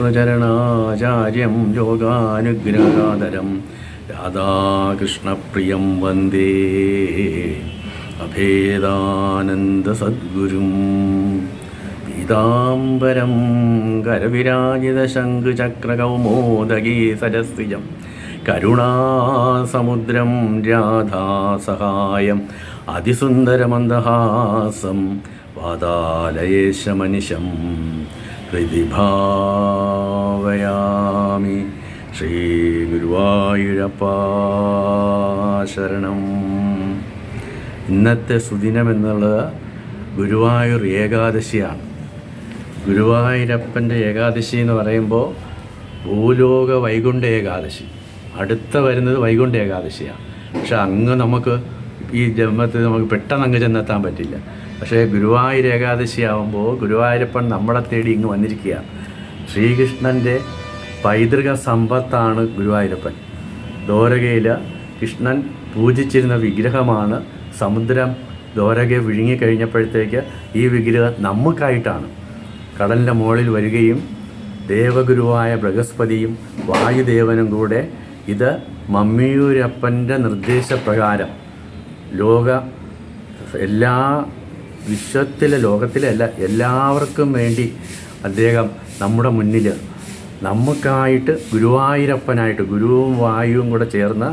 പ്രചരണാചാര്യം യോഗാനുഗ്രഹാദരം. രാധാകൃഷ്ണപ്രിയം വന്ദേ. അഭേദാനന്ദസദ്ഗുരും. പീതാംബരം കരവിരാജിതശംഖുചക്രകൗമോദഗീ സരസ്വിജം കരുണാസമുദ്രം രാധാസഹായം. അതിസുന്ദരമന്ദഹാസം. പ്രതിഭാവയാമി ശ്രീ ഗുരുവായൂരപ്പ ശരണം ഇന്നത്തെ സുദിനം എന്നുള്ളത് ഗുരുവായൂർ ഏകാദശിയാണ്. ഗുരുവായൂരപ്പന്റെ ഏകാദശി എന്ന് പറയുമ്പോൾ ഭൂലോക വൈകുണ്ഠ ഏകാദശി. അടുത്ത വരുന്നത് വൈകുണ്ഠ ഏകാദശിയാണ്. പക്ഷെ അങ്ങ് നമുക്ക് ഈ ജന്മത്തിൽ നമുക്ക് പെട്ടെന്ന് അങ്ങ് ചെന്നെത്താൻ പറ്റില്ല. പക്ഷേ ഗുരുവായൂർ ഏകാദശി ആകുമ്പോൾ ഗുരുവായൂരപ്പൻ നമ്മളെ തേടി ഇങ്ങ് വന്നിരിക്കുകയാണ്. ശ്രീകൃഷ്ണന്റെ പൈതൃക സമ്പത്താണ് ഗുരുവായൂരപ്പൻ. ദ്വാരകയിൽ കൃഷ്ണൻ പൂജിച്ചിരുന്ന വിഗ്രഹമാണ് സമുദ്രം ദ്വാരകയെ വിഴുങ്ങിക്കഴിഞ്ഞപ്പോഴത്തേക്ക് ഈ വിഗ്രഹം നമുക്കായിട്ടാണ്. കടലിന്റെ മുകളിൽ വരികയും ദേവഗുരുവായ ബൃഹസ്പതിയും വായുദേവനും കൂടെ ഇത് മമ്മിയൂരപ്പന്റെ നിർദ്ദേശപ്രകാരം ലോക എല്ലാ വിശ്വത്തിലെ ലോകത്തിലെ എല്ലാ എല്ലാവർക്കും വേണ്ടി അദ്ദേഹം നമ്മുടെ മുന്നിൽ നമുക്കായിട്ട് ഗുരുവായൂരപ്പനായിട്ട് ഗുരുവും വായുവും കൂടെ ചേർന്ന്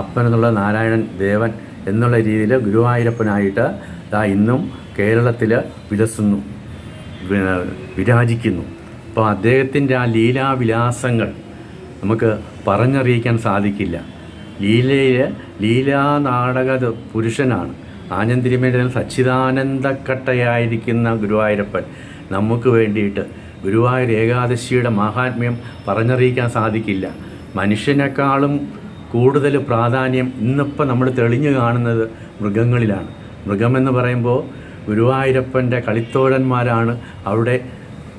അപ്പൻ എന്നുള്ള നാരായണൻ ദേവൻ എന്നുള്ള രീതിയിൽ ഗുരുവായൂരപ്പനായിട്ട് ഇതാ ഇന്നും കേരളത്തിൽ വിലസുന്നു വിരാജിക്കുന്നു. അപ്പോൾ അദ്ദേഹത്തിന്റെ ആ ലീലാവിലാസങ്ങൾ നമുക്ക് പറഞ്ഞറിയിക്കാൻ സാധിക്കില്ല. ലീലയിൽ ലീലാ നാടക പുരുഷനാണ് ആനന്ദിരിമേടൻ സച്ചിദാനന്ദക്കട്ടയായിരിക്കുന്ന ഗുരുവായൂരപ്പൻ. നമുക്ക് വേണ്ടിയിട്ട് ഗുരുവായൂർ ഏകാദശിയുടെ മഹാത്മ്യം പറഞ്ഞറിയിക്കാൻ സാധിക്കില്ല. മനുഷ്യനേക്കാളും കൂടുതൽ പ്രാധാന്യം ഇന്നിപ്പോൾ നമ്മൾ തെളിഞ്ഞു കാണുന്നത് മൃഗങ്ങളിലാണ്. മൃഗമെന്ന് പറയുമ്പോൾ ഗുരുവായൂരപ്പന്റെ കളിത്തോഴന്മാരാണ് അവിടെ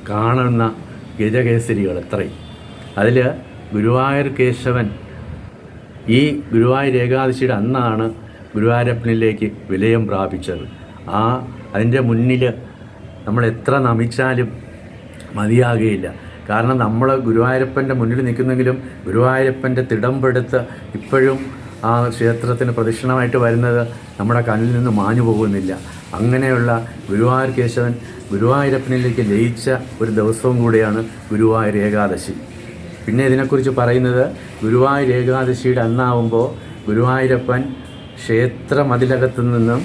കാണുന്ന ഗജകേസരികൾ അത്രയും. അതിൽ ഗുരുവായൂർ കേശവൻ ഈ ഗുരുവായൂർ ഏകാദശിയുടെ അന്നാണ് ഗുരുവായൂരപ്പനിലേക്ക് വിലയം പ്രാപിച്ചത്. ആ അതിന്റെ മുന്നിൽ നമ്മൾ എത്ര നമിച്ചാലും മതിയാകുകയില്ല കാരണം നമ്മൾ ഗുരുവായൂരപ്പന്റെ മുന്നിൽ നിൽക്കുന്നെങ്കിലും ഗുരുവായൂരപ്പന്റെ തിടമ്പെടുത്ത് ഇപ്പോഴും ആ ക്ഷേത്രത്തിന് പ്രദക്ഷിണമായിട്ട് വരുന്നത് നമ്മുടെ കണ്ണിൽ നിന്ന് മാഞ്ഞു പോകുന്നില്ല. അങ്ങനെയുള്ള ഗുരുവായൂർ കേശവൻ ഗുരുവായൂരപ്പനിലേക്ക് ലയിച്ച ഒരു ദിവസവും കൂടിയാണ് ഗുരുവായൂർ ഏകാദശി. പിന്നെ ഇതിനെക്കുറിച്ച് പറയുന്നത് ഗുരുവായൂർ ഏകാദശിയുടെ അന്നാവുമ്പോൾ ഗുരുവായൂരപ്പൻ ക്ഷേത്ര മതിലകത്തു നിന്നും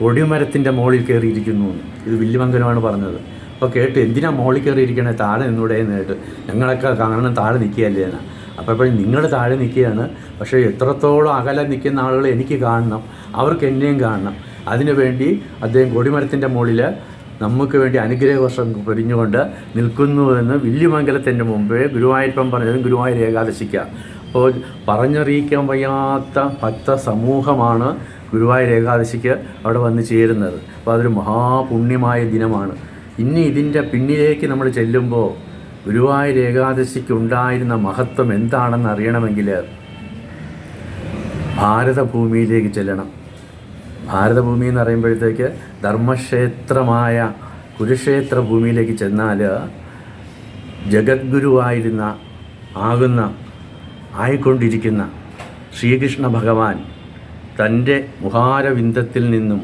കൊടിമരത്തിന്റെ മുകളിൽ കയറിയിരിക്കുന്നു. ഇത് വില്ലുമംഗലമാണ് പറഞ്ഞത്. അപ്പോൾ കേട്ട് എന്തിനാ മുകളിൽ കയറിയിരിക്കണേ? താഴെ നിന്നൂടെ എന്ന് കേട്ട്. ഞങ്ങളൊക്കെ കാണണം താഴെ നിൽക്കുകയല്ലേ എന്ന്. അപ്പോൾ എപ്പോഴും നിങ്ങൾ താഴെ നിൽക്കുകയാണ്. പക്ഷേ എത്രത്തോളം അകലെ നിൽക്കുന്ന ആളുകൾ എനിക്ക് കാണണം. അവർക്ക് എന്നെയും കാണണം. അതിനുവേണ്ടി അദ്ദേഹം കൊടിമരത്തിന്റെ മുകളിൽ നമുക്ക് വേണ്ടി അനുഗ്രഹവർഷം പൊരിഞ്ഞുകൊണ്ട് നിൽക്കുന്നുവെന്ന് വില്ലുമംഗലത്തിന്റെ മുമ്പേ ഗുരുവായൂരപ്പം പറഞ്ഞതും ഗുരുവായൂർ ഏകാദശിക്ക. അപ്പോൾ പറഞ്ഞറിയിക്കാൻ വയ്യാത്ത ഭക്ത സമൂഹമാണ് ഗുരുവായൂർ ഏകാദശിക്ക് അവിടെ വന്ന് ചേരുന്നത്. അപ്പോൾ അതൊരു മഹാപുണ്യമായ ദിനമാണ്. ഇനി ഇതിന്റെ പിന്നിലേക്ക് നമ്മൾ ചെല്ലുമ്പോൾ ഗുരുവായൂർ ഏകാദശിക്ക് ഉണ്ടായിരുന്ന മഹത്വം എന്താണെന്ന് അറിയണമെങ്കിൽ ഭാരതഭൂമിയിലേക്ക് ചെല്ലണം. ഭാരതഭൂമി എന്ന് പറയുമ്പോഴത്തേക്ക് ധർമ്മക്ഷേത്രമായ കുരുക്ഷേത്ര ഭൂമിയിലേക്ക് ചെന്നാൽ ജഗദ്ഗുരുവായിരുന്ന ആകുന്ന ആയിക്കൊണ്ടിരിക്കുന്ന ശ്രീകൃഷ്ണ ഭഗവാൻ തന്റെ മുഹാരവിന്ദത്തിൽ നിന്നും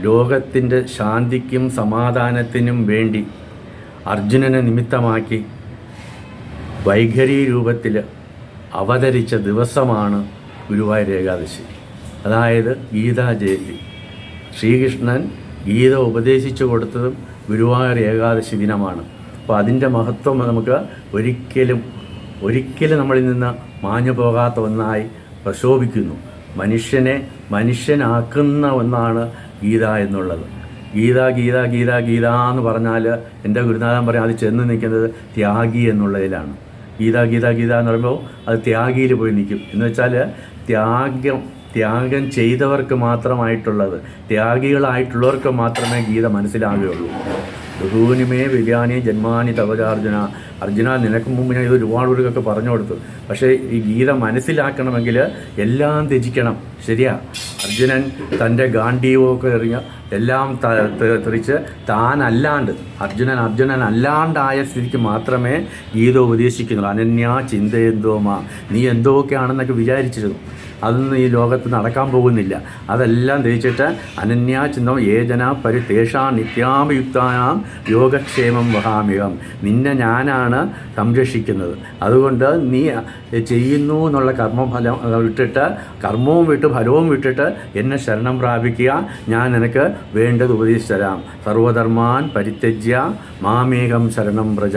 ലോകത്തിന്റെ ശാന്തിക്കും സമാധാനത്തിനും വേണ്ടി അർജുനനെ നിമിത്തമാക്കി വൈഖരി രൂപത്തിൽ അവതരിച്ച ദിവസമാണ് ഗുരുവായൂർ ഏകാദശി. അതായത് ഗീതാ ജയന്തി. ശ്രീകൃഷ്ണൻ ഗീത ഉപദേശിച്ചു കൊടുത്തതും ഗുരുവായൂർ ഏകാദശി ദിനമാണ്. അപ്പോൾ അതിന്റെ മഹത്വം നമുക്ക് ഒരിക്കലും ഒരിക്കലും നമ്മളിൽ നിന്ന് മാഞ്ഞു പോകാത്ത ഒന്നായി പ്രശോഭിക്കുന്നു. മനുഷ്യനെ മനുഷ്യനാക്കുന്ന ഒന്നാണ് ഗീത എന്നുള്ളത്. ഗീത ഗീത ഗീത ഗീത എന്ന് പറഞ്ഞാൽ എന്റെ ഗുരുനാഥൻ പറയും അത് ചെന്ന് നിൽക്കുന്നത് ത്യാഗി എന്നുള്ളതിലാണ്. ഗീത ഗീത ഗീത എന്ന് പറയുമ്പോൾ അത് ത്യാഗിയിൽ പോയി നിൽക്കും. എന്ന് വെച്ചാൽ ത്യാഗം ത്യാഗം ചെയ്തവർക്ക് മാത്രമായിട്ടുള്ളത് ത്യാഗികളായിട്ടുള്ളവർക്ക് മാത്രമേ ഗീത മനസ്സിലാകുകയുള്ളൂ. ബഹൂനിമേ വിര്യാനി ജന്മാനി തവജാർജുന അർജുന നിനക്ക് മുമ്പ് ഞാൻ ഇത് ഒരുപാട് പേർക്കൊക്കെ പറഞ്ഞു കൊടുത്തു. പക്ഷേ ഈ ഗീത മനസ്സിലാക്കണമെങ്കിൽ എല്ലാം ത്യജിക്കണം. ശരിയാ? അർജുനൻ തന്റെ ഗാന്ധീവമൊക്കെ എറിഞ്ഞ് എല്ലാം തെറിച്ച് താനല്ലാണ്ട് അർജുനൻ അർജുനൻ അല്ലാണ്ടായ സ്ഥിതിക്ക് മാത്രമേ ഗീത ഉപദേശിക്കുന്നുള്ളൂ. അനന്യ ചിന്തയെന്തോമാ നീ എന്തൊക്കെയാണെന്നൊക്കെ വിചാരിച്ചിരുന്നു. അതൊന്നും ഈ ലോകത്ത് നടക്കാൻ പോകുന്നില്ല. അതെല്ലാം ധരിച്ചിട്ട് അനന്യാ ചിന്തം ഏജന പരിതേഷാ നിത്യാമയുക്താനാം യോഗക്ഷേമം വഹാമികം നിന്നെ ഞാനാണ് സംരക്ഷിക്കുന്നത്. അതുകൊണ്ട് നീ ചെയ്യുന്നു എന്നുള്ള കർമ്മഫലം വിട്ടിട്ട് കർമ്മവും വിട്ട് ഫലവും വിട്ടിട്ട് എന്നെ ശരണം പ്രാപിക്കുക. ഞാൻ നിനക്ക് വേണ്ടത് ഉപദേശിച്ചു തരാം. സർവധർമാൻ പരിത്യജ്യ മാമേകം ശരണം പ്രജ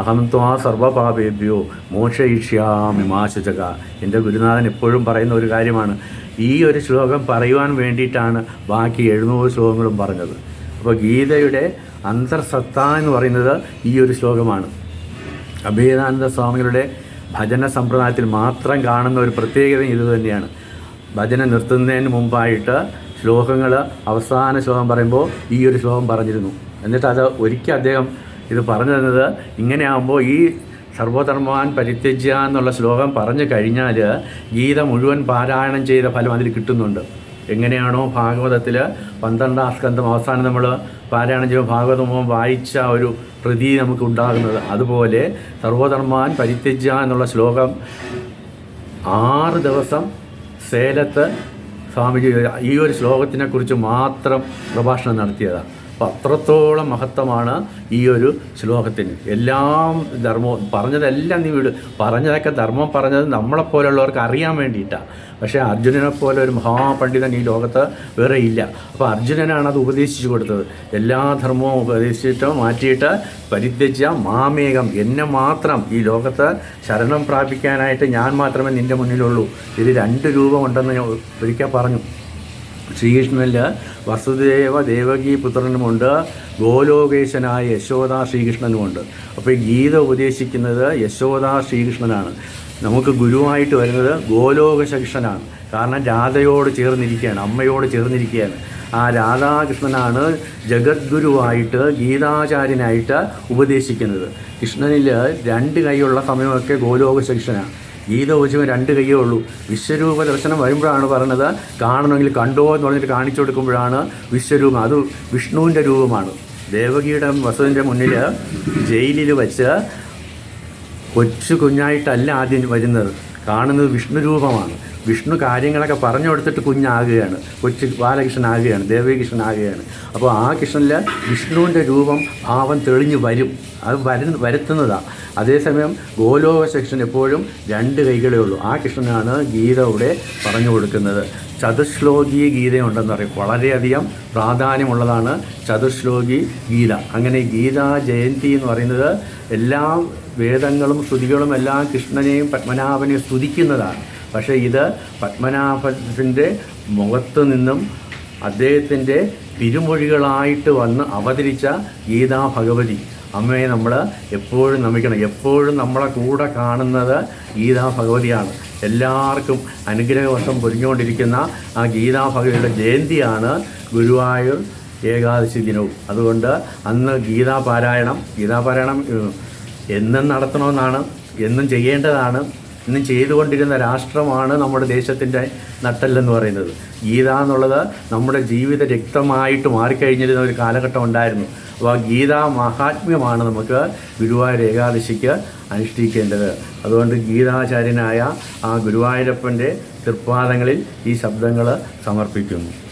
അഹം ത്വാ സർവപാപേഭ്യോ മോക്ഷയിഷ്യാമി മാശുചക എന്റെ ഗുരുനാഥൻ എപ്പോഴും പറയുന്ന ഒരു കാര്യമാണ്. ഈ ഒരു ശ്ലോകം പറയുവാൻ വേണ്ടിയിട്ടാണ് ബാക്കി എഴുന്നൂറ് ശ്ലോകങ്ങളും പറഞ്ഞത്. അപ്പോൾ ഗീതയുടെ അന്തർസത്ത എന്ന് പറയുന്നത് ഈ ഒരു ശ്ലോകമാണ്. അഭേദാനന്ദ സ്വാമികളുടെ ഭജന സമ്പ്രദായത്തിൽ മാത്രം കാണുന്ന ഒരു പ്രത്യേകത ഇത് തന്നെയാണ്. ഭജന നിർത്തുന്നതിന് മുമ്പായിട്ട് ശ്ലോകങ്ങൾ അവസാന ശ്ലോകം പറയുമ്പോൾ ഈ ഒരു ശ്ലോകം പറഞ്ഞിരുന്നു. എന്നിട്ട് അത് ഒരിക്കൽ അദ്ദേഹം ഇത് പറഞ്ഞു തന്നത് ഇങ്ങനെയാകുമ്പോൾ ഈ സർവധർമാൻ പരിത്യജ്യ എന്നുള്ള ശ്ലോകം പറഞ്ഞു കഴിഞ്ഞാൽ ഗീത മുഴുവൻ പാരായണം ചെയ്ത ഫലം അതിൽ കിട്ടുന്നുണ്ട്. എങ്ങനെയാണോ ഭാഗവതത്തിൽ പന്ത്രണ്ടാം സ്കന്ധം അവസാനം നമ്മൾ പാരായണം ചെയ്യുമ്പോൾ ഭാഗവതമോ വായിച്ച ഒരു പ്രതി നമുക്ക് ഉണ്ടാകുന്നത്. അതുപോലെ സർവധർമാൻ പരിത്യജ്യ എന്നുള്ള ശ്ലോകം ആറ് ദിവസം സേലത്ത് സ്വാമിജി ഈ ഒരു ശ്ലോകത്തിനെക്കുറിച്ച് മാത്രം പ്രഭാഷണം നടത്തിയതാണ് അപ്പോൾ അത്രത്തോളം മഹത്വമാണ് ഈ ഒരു ശ്ലോകത്തിന്. എല്ലാം ധർമ്മവും പറഞ്ഞതെല്ലാം നീ വിട്. പറഞ്ഞതൊക്കെ ധർമ്മം പറഞ്ഞത് നമ്മളെപ്പോലുള്ളവർക്ക് അറിയാൻ വേണ്ടിയിട്ടാണ് പക്ഷേ അർജുനനെ പോലെ ഒരു മഹാപണ്ഡിതൻ ഈ ലോകത്ത് വേറെ ഇല്ല. അപ്പോൾ അർജുനനാണ് അത് ഉപദേശിച്ചു കൊടുത്തത്. എല്ലാ ധർമ്മവും ഉപദേശിച്ചിട്ട് മാറ്റിയിട്ട് പരിത്യജ്യ മാമേകം. എന്നെ മാത്രം ഈ ലോകത്ത് ശരണം പ്രാപിക്കാനായിട്ട് ഞാൻ മാത്രമേ നിന്റെ മുന്നിലുള്ളൂ. ഇത് രണ്ട് രൂപമുണ്ടെന്ന് ഞാൻ ഒരിക്കൽ പറഞ്ഞു. ശ്രീകൃഷ്ണനിൽ വസുദേവ ദേവകി പുത്രനുമുണ്ട് ഗോലോകേശനായ യശോദ ശ്രീകൃഷ്ണനുമുണ്ട്. അപ്പോൾ ഈ ഗീത ഉപദേശിക്കുന്നത് യശോദ ശ്രീകൃഷ്ണനാണ്. നമുക്ക് ഗുരുവായിട്ട് വരുന്നത് ഗോലോകശകൃഷ്ണനാണ്. കാരണം രാധയോട് ചേർന്നിരിക്കുകയാണ് അമ്മയോട് ചേർന്നിരിക്കുകയാണ്. ആ രാധാകൃഷ്ണനാണ് ജഗദ്ഗുരുവായിട്ട് ഗീതാചാര്യനായിട്ട് ഉപദേശിക്കുന്നത്. കൃഷ്ണനിൽ രണ്ട് കൈയുള്ള സമയമൊക്കെ ഗോലോകശകൃഷ്ണനാണ്. ഗീത ഉപദേശിക്കുമ്പോൾ രണ്ട് കയ്യേ ഉള്ളൂ. വിശ്വരൂപ ദർശനം വരുമ്പോഴാണ് പറഞ്ഞത് കാണണമെങ്കിൽ കണ്ടോ എന്ന് പറഞ്ഞിട്ട് കാണിച്ചു കൊടുക്കുമ്പോഴാണ് വിശ്വരൂപം. അത് വിഷ്ണുവിന്റെ രൂപമാണ്. ദേവകിയുടെ വസുവിന്റെ മുന്നിൽ ജയിലിൽ വച്ച് കൊച്ചു കുഞ്ഞായിട്ടല്ല ആദ്യം വരുന്നത്. കാണുന്നത് വിഷ്ണു രൂപമാണ്. വിഷ്ണു കാര്യങ്ങളൊക്കെ പറഞ്ഞു കൊടുത്തിട്ട് കുഞ്ഞാകുകയാണ്. കൊച്ചു ബാലകൃഷ്ണനാകുകയാണ് ദേവകൃഷ്ണനാകുകയാണ് അപ്പോൾ ആ കൃഷ്ണനിൽ വിഷ്ണുവിന്റെ രൂപം ഭാവം തെളിഞ്ഞു വരും. അത് വരു വരുത്തുന്നതാണ് അതേസമയം ഗോലോക സെക്ഷൻ എപ്പോഴും രണ്ട് കൈകളേ ഉള്ളൂ. ആ കൃഷ്ണനാണ് ഗീത ഇവിടെ പറഞ്ഞു കൊടുക്കുന്നത്. ചതുശ്ലോകി ഗീതയുണ്ടെന്ന് പറയും. വളരെയധികം പ്രാധാന്യമുള്ളതാണ് ചതുശ്ലോകി ഗീത. അങ്ങനെ ഗീതാ ജയന്തി എന്ന് പറയുന്നത് എല്ലാ വേദങ്ങളും സ്തുതികളും എല്ലാം കൃഷ്ണനെയും പത്മനാഭനെയും സ്തുതിക്കുന്നതാണ്. പക്ഷേ ഇത് പത്മനാഭത്തിന്റെ മുഖത്ത് നിന്നും അദ്ദേഹത്തിന്റെ തിരുമൊഴികളായിട്ട് വന്ന് അവതരിച്ച ഗീതാ ഭഗവതി. അമ്മയെ നമ്മൾ എപ്പോഴും നമിക്കണം. എപ്പോഴും നമ്മളെ കൂടെ കാണുന്നത് ഗീതാ ഭഗവതിയാണ്. എല്ലാവർക്കും അനുഗ്രഹവശം പൊരിഞ്ഞുകൊണ്ടിരിക്കുന്ന ആ ഗീതാ ഭഗവതിയുടെ ജയന്തിയാണ് ഗുരുവായൂർ ഏകാദശി ദിനവും. അതുകൊണ്ട് അന്ന് ഗീതാപാരായണം ഗീതാപാരായണം പാരായണം എന്നും നടത്തണമെന്നാണ് എന്നും ചെയ്യേണ്ടതാണ്. ഇന്നും ചെയ്തുകൊണ്ടിരുന്ന രാഷ്ട്രമാണ് നമ്മുടെ ദേശത്തിന്റെ നട്ടെല്ലെന്ന് പറയുന്നത്. ഗീത എന്നുള്ളത് നമ്മുടെ ജീവിത രക്തമായിട്ട് മാറിക്കഴിഞ്ഞിരുന്ന ഒരു കാലഘട്ടം ഉണ്ടായിരുന്നു. അപ്പോൾ ആ ഗീതാ മഹാത്മ്യമാണ് നമുക്ക് ഗുരുവായൂർ ഏകാദശിക്ക് അനുഷ്ഠിക്കേണ്ടത്. അതുകൊണ്ട് ഗീതാചാര്യനായ ആ ഗുരുവായൂരപ്പന്റെ തൃപ്പാദങ്ങളിൽ ഈ ശബ്ദങ്ങൾ സമർപ്പിക്കുന്നു.